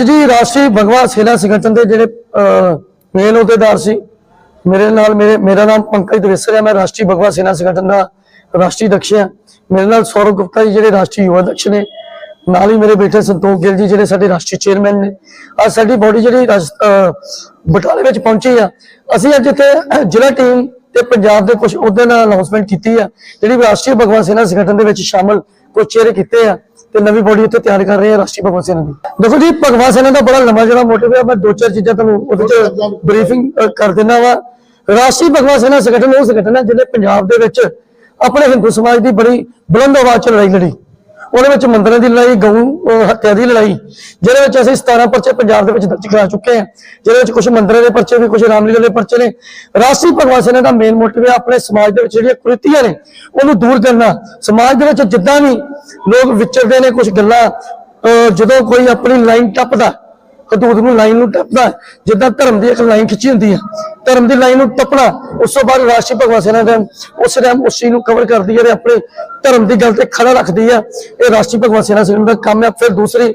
ਅੱਜ ਰਾਸ਼ਟਰੀ ਭਗਵਾ ਸੇਨਾ ਸੰਗਠਨ ਦੇ ਜਿਹੜੇ ਮੇਨ ਅਹੁਦੇਦਾਰ ਸੀ, ਮੇਰੇ ਨਾਲ ਮੇਰੇ, ਮੇਰਾ ਨਾਮ ਪੰਕਜ ਦਵੇਸਰ ਹੈ, ਮੈਂ ਰਾਸ਼ਟਰੀ ਭਗਵਾ ਸੇਨਾ ਸੰਗਠਨ ਦਾ ਰਾਸ਼ਟਰੀ ਅਧਿਕਸ਼ ਹਾਂ। ਮੇਰੇ ਨਾਲ ਸੌਰਵ ਗੁਪਤਾ ਜੀ ਜਿਹੜੇ ਰਾਸ਼ਟਰੀ ਯੁਵਾ ਅਧਿਕਸ਼ ਨੇ, ਨਾਲ ਹੀ ਮੇਰੇ ਬੇਟੇ ਸੰਤੋਖ ਗਿੱਲ ਜੀ ਜਿਹੜੇ ਸਾਡੇ ਰਾਸ਼ਟਰੀ ਚੇਅਰਮੈਨ ਨੇ। ਅੱਜ ਸਾਡੀ ਬੋਡੀ ਜਿਹੜੀ ਰਾਸ- ਬਟਾਲੇ ਵਿੱਚ ਪਹੁੰਚੀ ਆ। ਅਸੀਂ ਅੱਜ ਇੱਥੇ ਜ਼ਿਲ੍ਹਾ ਟੀਮ ਤੇ ਪੰਜਾਬ ਦੇ ਕੁਝ ਅਹੁਦੇ ਨਾਲ ਅਨਾਉਂਸਮੈਂਟ ਕੀਤੀ ਆ, ਜਿਹੜੀ ਰਾਸ਼ਟਰੀ ਭਗਵਾ ਸੇਨਾ ਸੰਗਠਨ ਦੇ ਵਿੱਚ ਸ਼ਾਮਲ ਕੁਝ ਚਿਹਰੇ ਕੀਤੇ ਆ ਤੇ ਨਵੀਂ ਬੋਡੀ ਉੱਥੇ ਤਿਆਰ ਕਰ ਰਹੇ ਆ ਰਾਸ਼ਟਰੀ ਭਗਵਾ ਸੈਨਾ ਦੀ। ਦੇਖੋ ਜੀ ਭਗਵਾ ਸੈਨਾ ਦਾ ਬੜਾ ਲੰਮਾ ਜਿਹੜਾ ਮੋਟਿਵ ਹੈ ਮੈਂ ਦੋ ਚਾਰ ਚੀਜ਼ਾਂ ਤੁਹਾਨੂੰ ਉਹਦੇ ਚ ਬਰੀਫਿੰਗ ਕਰ ਦਿੰਦਾ ਵਾ। ਰਾਸ਼ਟਰੀ ਭਗਵਾ ਸੈਨਾ ਸੰਗਠਨ ਉਹ ਸੰਗਠਨ ਹੈ ਜਿਹਨੇ ਪੰਜਾਬ ਦੇ ਵਿੱਚ ਆਪਣੇ ਹਿੰਦੂ ਸਮਾਜ ਦੀ ਬੜੀ ਬੁਲੰਦ ਆਵਾਜ਼ ਚ ਲੜਾਈ ਲੜੀ। ਉਹਦੇ ਵਿੱਚ ਮੰਦਰਾਂ ਦੀ ਲੜਾਈ, ਗਊ ਹੱਤਿਆ ਦੀ ਲੜਾਈ, ਜਿਹਦੇ ਵਿੱਚ ਅਸੀਂ 17 ਪਰਚੇ ਪੰਜਾਬ ਦੇ ਵਿੱਚ ਦਰਜ ਕਰਾ ਚੁੱਕੇ ਹਾਂ, ਜਿਹਦੇ ਵਿੱਚ ਕੁਝ ਮੰਦਰਾਂ ਦੇ ਪਰਚੇ ਵੀ ਕੁਝ ਰਾਮਲੀਲਾ ਦੇ ਪਰਚੇ ਨੇ। ਰਾਸ਼ਟਰੀ ਭਗਵਾਨ ਸੇਨਾ ਦਾ ਮੇਨ ਮੋਟਿਵ ਹੈ ਆਪਣੇ ਸਮਾਜ ਦੇ ਵਿੱਚ ਜਿਹੜੀਆਂ ਕੁਰੀਤੀਆਂ ਨੇ, ਉਹਨੂੰ ਦੂਰ ਕਰਨਾ। ਸਮਾਜ ਦੇ ਵਿੱਚ ਜਿੱਦਾਂ ਵੀ ਲੋਕ ਵਿਚਰਦੇ ਨੇ ਕੁਝ ਗੱਲਾਂ, ਅਹ ਜਦੋਂ ਕੋਈ ਆਪਣੀ ਲਾਈਨ ਟੱਪਦਾ ਹਦੂਦ ਨੂੰ ਲਾਈਨ ਨੂੰ ਟੱਪਦਾ ਜਿੱਦਾਂ ਧਰਮ ਦੀ ਇੱਕ ਲਾਈਨ ਖਿੱਚੀ ਹੁੰਦੀ ਹੈ। ਧਰਮ ਦੀ ਲਾਈਨ ਨੂੰ ਟੱਪਣਾ, ਉਸ ਤੋਂ ਬਾਅਦ ਰਾਸ਼ਟਰੀ ਭਗਵਾ ਸੇਨਾ ਟਾਈਮ ਉਸ ਟਾਈਮ ਉਸ ਚੀਜ਼ ਨੂੰ ਕਵਰ ਕਰਦੀ ਹੈ ਤੇ ਆਪਣੇ ਧਰਮ ਦੀ ਗੱਲ ਤੇ ਖੜਾ ਰੱਖਦੀ ਹੈ। ਇਹ ਰਾਸ਼ਟਰੀ ਭਗਵਾ ਸੇਨਾ ਸੰਗਠਨ ਦਾ ਕੰਮ ਹੈ। ਫਿਰ ਦੂਸਰੀ,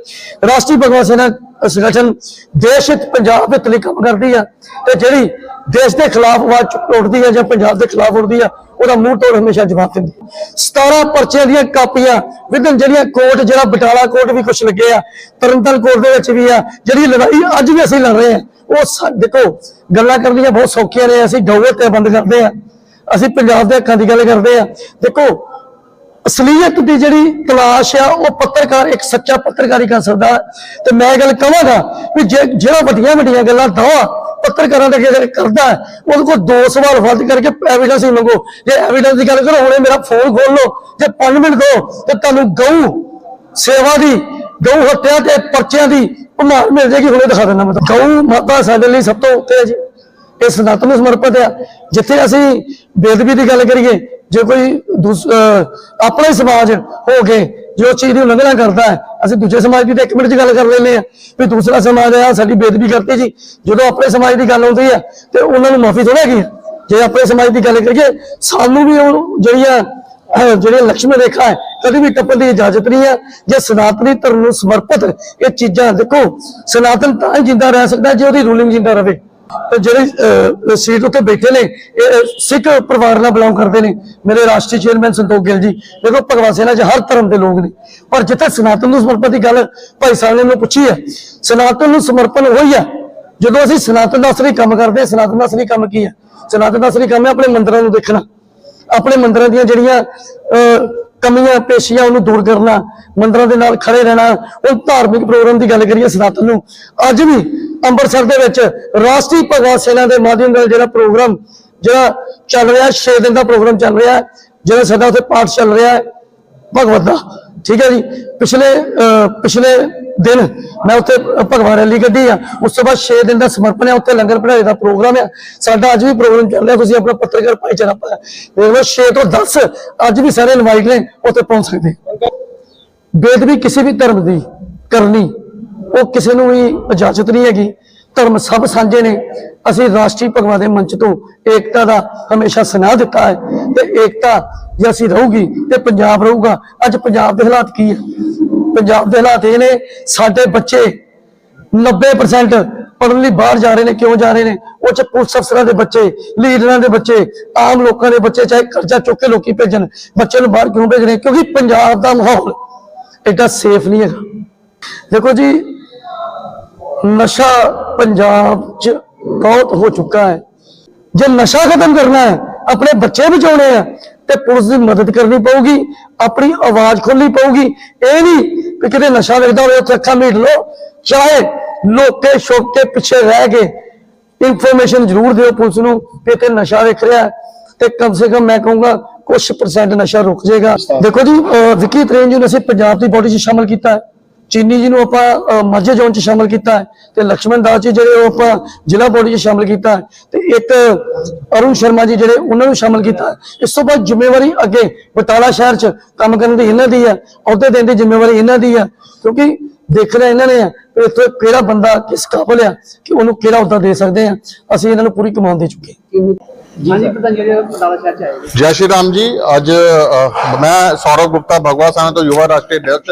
ਰਾਸ਼ਟਰੀ ਭਗਵਾ ਸੇਨਾ ਸੰਗਠਨ ਦੇਸ਼ ਹਿੱਤ ਪੰਜਾਬ ਹਿੱਤ ਲਈ ਕੰਮ ਕਰਦੀ ਹੈ ਤੇ ਜਿਹੜੀ ਦੇਸ਼ ਦੇ ਖਿਲਾਫ ਆਵਾਜ਼ ਚੁੱਕ ਉੱਠਦੀ ਹੈ ਜਾਂ ਪੰਜਾਬ ਦੇ ਖਿਲਾਫ ਉੱਠਦੀ ਹੈ ਉਹਦਾ ਮੂੰਹ ਤੋੜ ਹਮੇਸ਼ਾ ਜਵਾਬ ਦਿੰਦੀ 17 ਪਰਚਿਆਂ ਦੀਆਂ ਕਾਪੀਆਂ ਵਿਦਨ ਜਿਹੜੀਆਂ ਕੋਰਟ ਜਿਹੜਾ ਬਟਾਲਾ ਕੋਰਟ ਵੀ ਕੁਝ ਲੱਗੇ ਆ ਤਰਨਤਨ ਕੋਰਟ ਦੇ ਵਿੱਚ ਵੀ ਆ, ਜਿਹੜੀ ਲੜਾਈ ਅੱਜ ਵੀ ਅਸੀਂ ਲੜ ਰਹੇ ਹਾਂ ਉਹ ਦੇਖੋ, ਗੱਲਾਂ ਕਰਨੀਆਂ ਬਹੁਤ ਸੌਖੀਆਂ ਨੇ, ਅਸੀਂ ਗਊਏ ਤੇ ਬੰਦ ਕਰਦੇ ਆ, ਅਸੀਂ ਪੰਜਾਬ ਦੇ ਹੱਕਾਂ ਦੀ ਗੱਲ ਕਰਦੇ ਆ ਦੇਖੋ, ਅਸਲੀਅਤ ਦੀ ਜਿਹੜੀ ਤਲਾਸ਼ ਆ, ਉਹ ਪੱਤਰਕਾਰ, ਇੱਕ ਸੱਚਾ ਪੱਤਰਕਾਰੀ ਕਰ ਸਕਦਾ ਹੈ। ਤੇ ਮੈਂ ਇਹ ਗੱਲ ਕਹਾਂਗਾ ਵੀ ਜੇ ਜਿਹੜਾ ਵੱਡੀਆਂ ਵੱਡੀਆਂ ਗੱਲਾਂ, ਦਾਵਾ ਪੱਤਰਕਾਰਾਂ ਦੇ ਅੱਗੇ ਕਰਦਾ ਉਹਦੇ ਕੋਲ ਦੋ ਸਵਾਲ ਵੱਧ ਕਰਕੇ ਐਵੀਡੈਂਸ ਮੰਗੋ। ਜੇ ਐਵੀਡੈਂਸ ਦੀ ਗੱਲ ਕਰੋ, ਹੁਣੇ ਮੇਰਾ ਫੋਨ ਖੋਲ ਲਓ, ਜੇ 5 ਮਿੰਟ ਦਿਓ ਤੇ ਤੁਹਾਨੂੰ ਗਊ ਸੇਵਾ ਦੀ, ਗਊ ਹੱਤਿਆ ਤੇ ਪਰਚਿਆਂ ਦੀ ਭਮਾਰ ਮਿਲ ਜੇਗੀ ਹੁਣੇ ਦਿਖਾ ਦਿੰਦਾ ਮੈਂ ਗਊ ਮਾਤਾ ਸਾਡੇ ਲਈ ਸਭ ਤੋਂ ਉੱਤੇ ਹੈ ਜੀ। ਇਹ ਸਨਾਤਨ ਨੂੰ ਸਮਰਪਿਤ ਆ ਜਿੱਥੇ ਅਸੀਂ ਬੇਦਬੀ ਦੀ ਗੱਲ ਕਰੀਏ, ਜੇ ਕੋਈ ਦੂਸ- ਅਹ ਆਪਣੇ ਸਮਾਜ ਹੋ ਕੇ ਜੋ ਚੀਜ਼ ਦੀ ਉਲੰਘਣਾ ਕਰਦਾ ਹੈ, ਅਸੀਂ ਦੂਜੇ ਸਮਾਜ ਦੀ ਤਾਂ ਇੱਕ ਮਿੰਟ 'ਚ ਗੱਲ ਕਰ ਲੈਂਦੇ ਆ ਵੀ ਦੂਸਰਾ ਸਮਾਜ ਆ ਸਾਡੀ ਬੇਦਬੀ ਕਰਤੀ ਜੀ। ਜਦੋਂ ਆਪਣੇ ਸਮਾਜ ਦੀ ਗੱਲ ਆਉਂਦੀ ਹੈ, ਤੇ ਉਹਨਾਂ ਨੂੰ ਮਾਫੀ ਥੋੜਾ ਕੀ ਜੇ ਆਪਣੇ ਸਮਾਜ ਦੀ ਗੱਲ ਕਰੀਏ, ਸਾਨੂੰ ਵੀ ਉਹ ਜਿਹੜੀਆਂ, ਅਹ ਜਿਹੜੀ ਲక్ష్ਮੀ ਰੇਖਾ ਹੈ, ਕਦੇ ਵੀ ਟੱਪਣ ਦੀ ਇਜਾਜ਼ਤ ਨਹੀਂ ਹੈ। ਜੇ ਸਨਾਤਨੀ ਧਰਮ ਨੂੰ ਸਮਰਪਿਤ ਇਹ ਚੀਜ਼ਾਂ ਦੇਖੋ, ਸਨਾਤਨ ਤਾਂ ਹੀ ਜਿੰਦਾ ਰਹਿ ਸਕਦਾ ਜੇ ਉਹਦੀ ਰੂਲਿੰਗ ਜਿੰਦਾ ਰਹੇ। ਜਿਹੜੇ ਸੀਟ ਉੱਤੇ ਬੈਠੇ ਨੇ ਇਹ ਸਿੱਖ ਪਰਿਵਾਰ ਨਾਲ ਬਿਲੋਂਗ ਕਰਦੇ ਨੇ। ਮੇਰੇ ਰਾਸ਼ਟਰੀ ਚੇਅਰਮੈਨ ਸੰਤੋਖ ਗਿੱਲ ਜੀ ਦੇਖੋ ਭਗਵਾਨ ਸੇਨਾ 'ਚ ਹਰ ਧਰਮ ਦੇ ਲੋਕ ਨੇ। ਪਰ ਜਿੱਥੇ ਸਨਾਤਨ ਨੂੰ ਸਮਰਪਿਤ ਦੀ ਗੱਲ ਭਾਈ ਸਾਹਿਬ ਨੇ ਮੈਨੂੰ ਪੁੱਛੀ ਹੈ ਸਨਾਤਨ ਨੂੰ ਸਮਰਪਣ ਹੋਈ ਹੈ ਜਦੋਂ ਅਸੀਂ ਸਨਾਤਨ ਦਾ ਅਸਲੀ ਕੰਮ ਕਰਦੇ ਹਾਂ ਸਨਾਤਨ ਦਾ ਅਸਲੀ ਕੰਮ ਕੀ ਹੈ? ਸਨਾਤਨ ਦਾ ਅਸਲੀ ਕੰਮ ਹੈ ਆਪਣੇ ਮੰਦਰਾਂ ਨੂੰ ਦੇਖਣਾ। ਆਪਣੇ ਮੰਦਰਾਂ ਦੀਆਂ ਜਿਹੜੀਆਂ ਅਹ, ਕਮੀਆਂ ਪੇਸ਼ੀਆਂ ਉਹਨੂੰ ਦੂਰ ਕਰਨਾ। ਮੰਦਰਾਂ ਦੇ ਨਾਲ ਖੜੇ ਰਹਿਣਾ। ਉਹ ਧਾਰਮਿਕ ਪ੍ਰੋਗਰਾਮ ਦੀ ਗੱਲ ਕਰੀਏ ਸਨਾਤਨ ਨੂੰ। ਅੱਜ ਵੀ ਅੰਮ੍ਰਿਤਸਰ ਦੇ ਵਿੱਚ ਰਾਸ਼ਟਰੀ ਭਗਵਾ ਸੈਨਾ ਦੇ ਮਾਧਿਅਮ ਨਾਲ ਜਿਹੜਾ ਪ੍ਰੋਗਰਾਮ, ਜਿਹੜਾ ਚੱਲ ਰਿਹਾ 6 ਦਿਨ ਦਾ ਪ੍ਰੋਗਰਾਮ ਚੱਲ ਰਿਹਾ, ਜਿਹੜਾ ਸਾਡਾ ਉੱਥੇ ਪਾਠ ਚੱਲ ਰਿਹਾ ਹੈ, ਭਗਵਤ ਦਾ, ਠੀਕ ਹੈ ਜੀ? ਪਿਛਲੇ ਪਿਛਲੇ ਦਿਨ ਮੈਂ ਉੱਥੇ ਭਗਵਾਨ ਰੈਲੀ ਕੱਢੀ ਆ, ਉਸ ਤੋਂ ਬਾਅਦ 6 ਦਿਨ ਦਾ ਸਮਰਪਣ ਹੈ ਉੱਥੇ ਲੰਗਰ ਪੜਾਈ ਦਾ ਪ੍ਰੋਗਰਾਮ ਆ। ਸਾਡਾ ਅੱਜ ਵੀ ਪ੍ਰੋਗਰਾਮ ਚੱਲ ਰਿਹਾ, ਤੁਸੀਂ ਆਪਣਾ ਪੱਤਰਕਾਰ ਭਾਈਚਾਰਾ ਪਾਇਆ ਦੇਖ ਲਓ 6 ਤੋਂ 10 ਅੱਜ ਵੀ ਸਾਰੇ ਇਨਵਾਈਟ ਨੇ, ਉੱਥੇ ਪਹੁੰਚ ਸਕਦੇ। ਬੇਦਬੀ ਕਿਸੇ ਵੀ ਧਰਮ ਦੀ ਕਰਨੀ ਉਹ ਕਿਸੇ ਨੂੰ ਵੀ ਇਜਾਜ਼ਤ ਨਹੀਂ ਹੈਗੀ। ਧਰਮ ਸਭ ਸਾਂਝੇ ਨੇ। ਅਸੀਂ ਰਾਸ਼ਟਰੀ ਭਗਵਾਨ ਦੇ ਮੰਚ ਤੋਂ ਏਕਤਾ ਦਾ ਹਮੇਸ਼ਾ ਸੁਨਾਹ ਦਿੱਤਾ ਹੈ ਤੇ ਏਕਤਾ ਜੇ ਅਸੀਂ ਰਹੂਗੀ ਤੇ ਪੰਜਾਬ ਰਹੂਗਾ। ਅੱਜ ਪੰਜਾਬ ਦੇ ਹਾਲਾਤ ਕੀ ਹੈ? ਪੰਜਾਬ ਦੇ ਹਾਲਾਤ ਇਹ ਨੇ, ਸਾਡੇ ਬੱਚੇ 90% ਪੜ੍ਹਨ ਲਈ ਬਾਹਰ ਜਾ ਰਹੇ ਨੇ। ਕਿਉਂ ਜਾ ਰਹੇ ਨੇ? ਉਹ ਚ ਪੁਲਿਸ ਅਫਸਰਾਂ ਦੇ ਬੱਚੇ, ਲੀਡਰਾਂ ਦੇ ਬੱਚੇ, ਆਮ ਲੋਕਾਂ ਦੇ ਬੱਚੇ, ਚਾਹੇ ਕਰਜ਼ਾ ਚੁੱਕ ਕੇ ਲੋਕੀ ਭੇਜਣ ਬੱਚੇ ਨੂੰ ਬਾਹਰ ਕਿਉਂ ਭੇਜ ਰਹੇ ਕਿਉਂਕਿ ਪੰਜਾਬ ਦਾ ਮਾਹੌਲ ਐਡਾ ਸੇਫ ਨਹੀਂ ਹੈਗਾ। ਦੇਖੋ ਜੀ ਨਸ਼ਾ ਪੰਜਾਬ 'ਚ ਬਹੁਤ ਹੋ ਚੁੱਕਾ ਹੈ। ਜੇ ਨਸ਼ਾ ਖਤਮ ਕਰਨਾ ਹੈ, ਆਪਣੇ ਬੱਚੇ ਬਚਾਉਣੇ ਆ, ਤੇ ਪੁਲਿਸ ਦੀ ਮਦਦ ਕਰਨੀ ਪਊਗੀ, ਆਪਣੀ ਆਵਾਜ਼ ਖੋਲਣੀ ਪਊਗੀ। ਇਹ ਨਹੀਂ ਕਿ ਕਿਤੇ ਨਸ਼ਾ ਵੇਖਦਾ ਹੋਵੇ, ਉੱਥੇ ਅੱਖਾਂ ਮੀਟ ਲਓ। ਚਾਹੇ ਲੋਕੇ ਸ਼ੋਕੇ ਪਿੱਛੇ ਰਹਿ ਕੇ ਇਨਫੋਰਮੇਸ਼ਨ ਜ਼ਰੂਰ ਦਿਓ ਪੁਲਿਸ ਨੂੰ ਕਿ ਇੱਥੇ ਨਸ਼ਾ ਵੇਖ ਰਿਹਾ ਤੇ ਕਮ ਸੇ ਕਮ ਮੈਂ ਕਹੂੰਗਾ ਕੁਝ ਪਰਸੈਂਟ ਨਸ਼ਾ ਰੁਕ ਜਾਏਗਾ। ਦੇਖੋ ਜੀ, ਅਹ ਵਿੱਕੀ ਤਰੇਨ ਜੀ ਨੂੰ ਅਸੀਂ ਪੰਜਾਬ ਦੀ ਬੋਡੀ 'ਚ ਸ਼ਾਮਲ ਕੀਤਾ ਹੈ। ਚੀਨੀ ਜੀ ਨੂੰ ਆਪਾਂ ਮਰਜੇ ਜ਼ੋਨ 'ਚ ਸ਼ਾਮਲ ਕੀਤਾ ਹੈ ਤੇ ਲక్ష్ਮਣ ਦਾਸ ਜੀ ਜਿਹੜੇ ਉਹ ਆਪਾਂ ਜ਼ਿਲ੍ਹਾ ਬੋਡੀ 'ਚ ਸ਼ਾਮਲ ਕੀਤਾ ਹੈ ਤੇ ਇੱਕ ਅਰੁਣ ਸ਼ਰਮਾ ਜੀ ਜਿਹੜੇ ਉਹਨਾਂ ਨੂੰ ਸ਼ਾਮਲ ਕੀਤਾ ਇਸ ਤੋਂ ਬਾਅਦ ਜ਼ਿੰਮੇਵਾਰੀ ਅੱਗੇ ਬਟਾਲਾ ਸ਼ਹਿਰ 'ਚ ਕੰਮ ਕਰਨ ਦੀ ਇਹਨਾਂ ਦੀ ਹੈ, ਅਹੁਦੇ ਦੇਣ ਦੀ ਜ਼ਿੰਮੇਵਾਰੀ ਇਹਨਾਂ ਦੀ ਹੈ, ਕਿਉਂਕਿ ਦੇਖਣਾ ਇਹਨਾਂ ਨੇ ਕਿ ਇੱਥੇ ਕਿਹੜਾ ਬੰਦਾ ਕਿਸ ਕਾਬਲ ਆ ਕਿ ਉਹਨੂੰ ਕਿਹੜਾ ਅਹੁਦਾ ਦੇ ਸਕਦੇ ਆ। ਅਸੀਂ ਇਹਨਾਂ ਨੂੰ ਪੂਰੀ ਕਮਾਨ ਦੇ ਚੁੱਕੇ ਹਾਂਜੀ ਪ੍ਰਧਾਨ ਜੀ ਬਟਾਲਾ ਸ਼ਹਿਰ ਚ ਆਏ ਜੀ। ਜੈ ਸ਼੍ਰੀ ਰਾਮ ਜੀ ਅੱਜ ਅ, ਮੈਂ ਸੌਰਵ ਗੁਪਤਾ ਭਗਵਾ ਸਾਹਿਬ ਤੋਂ ਯੁਵਾ ਰਾਸ਼ਟਰੀ ਅਧਿਕਸ਼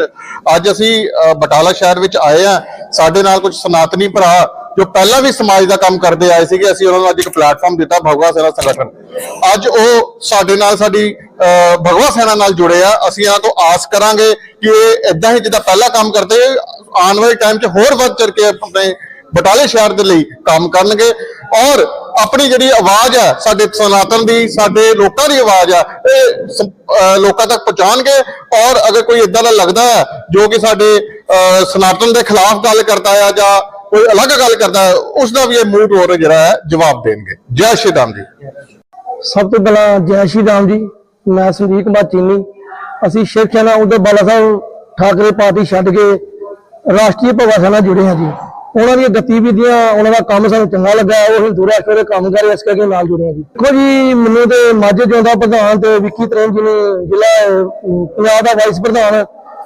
ਅੱਜ ਅਸੀਂ ਅ, ਬਟਾਲਾ ਸ਼ਹਿਰ ਵਿੱਚ ਆਏ ਆ ਸਾਡੇ ਨਾਲ ਕੁਝ ਸਨਾਤਨੀ ਭਰਾ ਜੋ ਪਹਿਲਾਂ ਵੀ ਸਮਾਜ ਦਾ ਕੰਮ ਕਰਦੇ ਆਏ ਸੀਗੇ ਅਸੀਂ ਉਹਨਾਂ ਨੂੰ ਅੱਜ ਇੱਕ ਪਲੇਟਫਾਰਮ ਦਿੱਤਾ ਭਗਵਾ ਸੇਨਾ ਸੰਗਠਨ। ਅੱਜ ਉਹ ਸਾਡੇ ਨਾਲ ਸਾਡੀ ਅਹ, ਭਗਵਾ ਸੈਨਾ ਨਾਲ ਜੁੜੇ ਆ। ਅਸੀਂ ਇਹਨਾਂ ਤੋਂ ਆਸ ਕਰਾਂਗੇ ਕਿ ਇਹ ਇਦਾਂ ਹੀ ਜਿੱਦਾਂ ਪਹਿਲਾਂ ਕੰਮ ਕਰਦੇ ਆਉਣ ਵਾਲੇ ਟਾਈਮ 'ਚ ਹੋਰ ਵੱਧ ਚੜ ਕੇ ਆਪਣੇ ਬਟਾਲੇ ਸ਼ਹਿਰ ਦੇ ਲਈ ਕੰਮ ਕਰਨਗੇ। ਔਰ ਆਪਣੀ ਜਿਹੜੀ ਆਵਾਜ਼ ਹੈ, ਸਾਡੇ ਸਨਾਤਨ ਦੀ, ਸਾਡੇ ਲੋਕਾਂ ਦੀ ਆਵਾਜ਼ ਆ ਇਹ ਲੋਕਾਂ ਤੱਕ ਪਹੁੰਚਾਉਣਗੇ ਔਰ ਅਗਰ ਕੋਈ ਇਦਾਂ ਦਾ ਲੱਗਦਾ ਹੈ, ਜੋ ਕਿ ਸਾਡੇ ਸਨਾਤਨ ਦੇ ਖਿਲਾਫ ਗੱਲ ਕਰਦਾ ਹੈ ਜਾਂ ਕੋਈ ਅਲੱਗ ਗੱਲ ਕਰਦਾ ਹੈ, ਉਸ ਦਾ ਵੀ ਇਹ ਮੂਡ ਹੋਰ ਜਿਹੜਾ ਹੈ, ਜਵਾਬ ਦੇਣਗੇ। ਜੈ ਸ਼੍ਰੀ ਰਾਮ ਜੀ। ਸਭ ਤੋਂ ਪਹਿਲਾਂ ਜੈ ਸ਼੍ਰੀ ਰਾਮ ਜੀ, ਮੈਂ ਸੰਦੀਪ ਕੁਮਾਰ ਚੀਨੀ। ਅਸੀਂ ਸ਼ਿਵ ਸੈਨਾ ਉਧਰ ਬਾਲਾ ਸਾਹਿਬ ਠਾਕਰੇ ਪਾਰਟੀ ਛੱਡ ਕੇ ਰਾਸ਼ਟਰੀ ਭਗਵਾ ਸੈਨਾ ਜੁੜੇ ਹਾਂ ਜੀ। ਉਹਨਾਂ ਦੀਆਂ ਗਤੀਵਿਧੀਆਂ, ਉਹਨਾਂ ਦਾ ਕੰਮ ਸਾਨੂੰ ਚੰਗਾ ਲੱਗਾ, ਉਹ ਹਿੰਦੂ ਰਾਸ਼ਟਰ ਦੇ ਕੰਮ ਕਰ ਇਸ ਕਰਕੇ ਨਾਲ ਜੁੜੇ ਹਾਂ ਜੀ। ਦੇਖੋ ਜੀ, ਮੈਨੂੰ ਤੇ ਮਾਝੇ ਜਿਉਂਦਾ ਪ੍ਰਧਾਨ ਤੇ ਵਿੱਕੀ ਤਰੇਨ ਜੀ ਨੇ ਜ਼ਿਲ੍ਹਾ ਪੰਜਾਬ ਦਾ ਵਾਈਸ ਪ੍ਰਧਾਨ,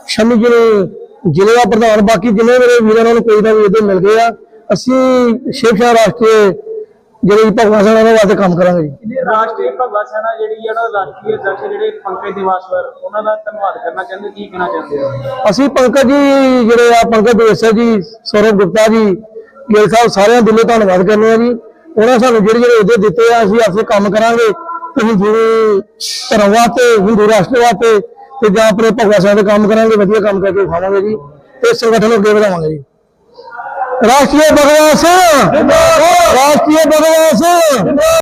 ਸ਼ਮੀ ਜੀ ਨੇ ਜ਼ਿਲ੍ਹੇ ਦਾ ਪ੍ਰਧਾਨ, ਬਾਕੀ ਜਿੰਨੇ ਮੇਰੇ ਵੀਰਾਂ ਨੂੰ ਕੋਈ ਨਾ ਵੀ ਇਹਦੇ ਮਿਲ ਗਏ ਆ। ਅਸੀਂ ਸ਼ਿਵ ਰਾਸ਼ਟਰੀ ਜਿਹੜੇ ਭਗਵਾ ਸੈਨਾ ਦੇ ਵਾਸਤੇ ਕੰਮ ਕਰਾਂਗੇ ਜੀ। ਰਾਸ਼ਟਰੀ ਭਗਵਾ ਸੈਨਾ ਜਿਹੜੀ ਹੈ ਨਾ ਰਾਸ਼ਟਰੀ ਅਧਿਕਸ਼ ਜਿਹੜੇ ਪੰਕਜ ਦਿਵਾਸਵਰ ਉਹਨਾਂ ਦਾ ਧੰਨਵਾਦ ਕਰਨਾ ਚਾਹੁੰਦੇ ਕੀ ਕਹਿਣਾ ਚਾਹੁੰਦੇ ਹੋ? ਅਸੀਂ ਪੰਕਜ ਜੀ ਜਿਹੜੇ ਆ ਪੰਕਜ ਦੇਸਰ ਜੀ ਸੌਰਵ ਗੁਪਤਾ ਜੀ ਗਿੱਲ ਸਾਹਿਬ ਸਾਰਿਆਂ ਦਿਲੋਂ ਧੰਨਵਾਦ ਕਰਨੇ ਆ ਜੀ। ਉਹਨਾਂ ਸਾਨੂੰ ਜਿਹੜੇ ਜਿਹੜੇ ਅਹੁਦੇ ਦਿੱਤੇ ਆ ਅਸੀਂ ਆਪਸੇ ਕੰਮ ਕਰਾਂਗੇ। ਤੇ ਹਿੰਦੂ ਧਰਮ ਵਾਸਤੇ ਹਿੰਦੂ ਰਾਸ਼ਟਰ ਵਾਸਤੇ ਤੇ ਜਾਂ ਆਪਣੇ ਭਗਵਾ ਸਾਹਿਬ ਦੇ ਕੰਮ ਕਰਾਂਗੇ ਵਧੀਆ ਕੰਮ ਕਰਕੇ ਖਾਵਾਂਗੇ ਜੀ ਤੇ ਸੰਗਠਨ ਨੂੰ ਅੱਗੇ ਵਧਾਵਾਂਗੇ ਜੀ। ਰਾਸ਼ਟਰੀ ਭਗਵਾ ਸਿੰਘ ਰਾਸ਼ਟਰੀ ਭਗਵਾ ਸਿੰਘ